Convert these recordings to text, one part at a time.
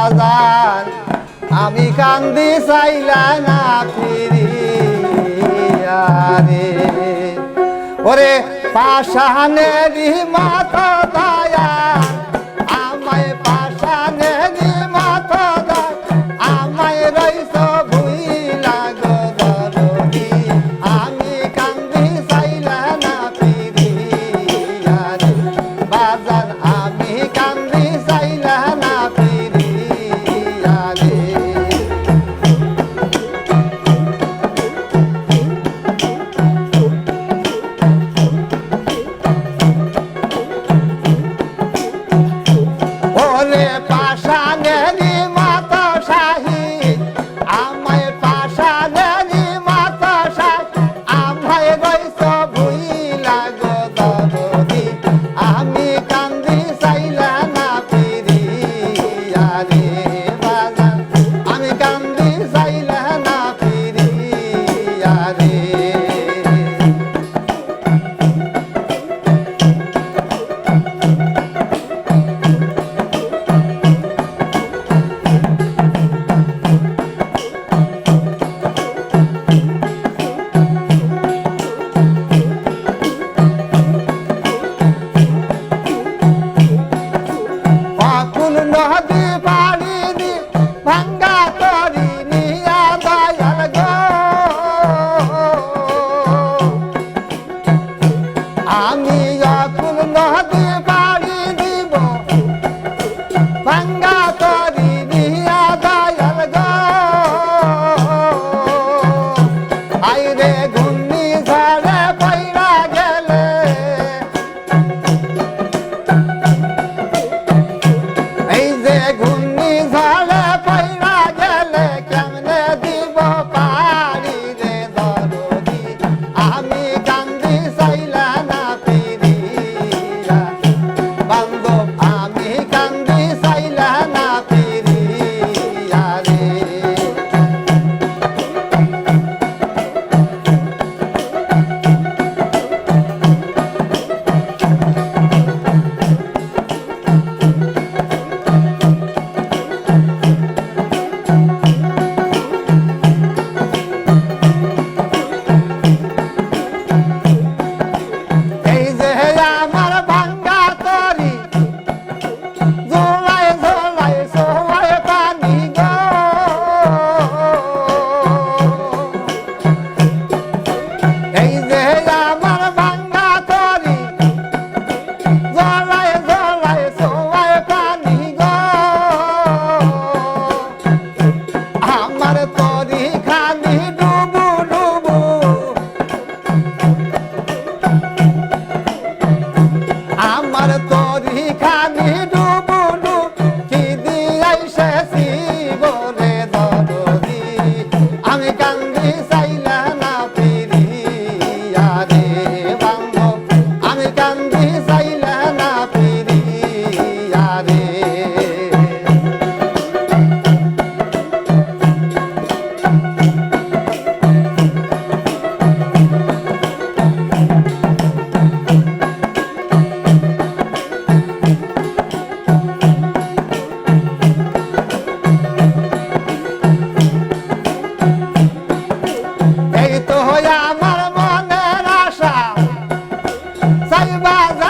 বাজার। আমি কান্দি চাইলা না ফিরিয়ারে ওরে পাশাহানেরি মাথা দায়া আমার তরি খালি ডুবু ডুবু। আমার আমি কান্দি চাইলা না ফিরিয়া আমি কান্দি চাইলা না ফিরিয়া বাজা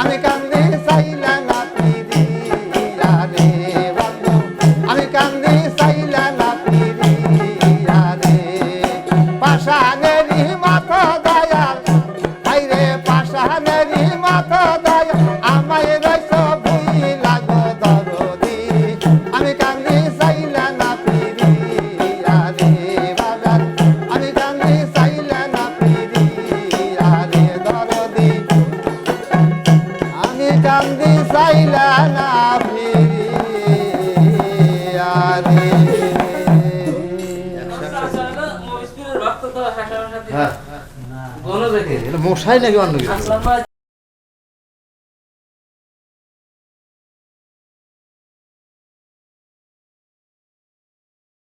আমি চাইলা না ফিরিয়ারে হ্যাঁ। মশাই নাকি অন্য কিছু?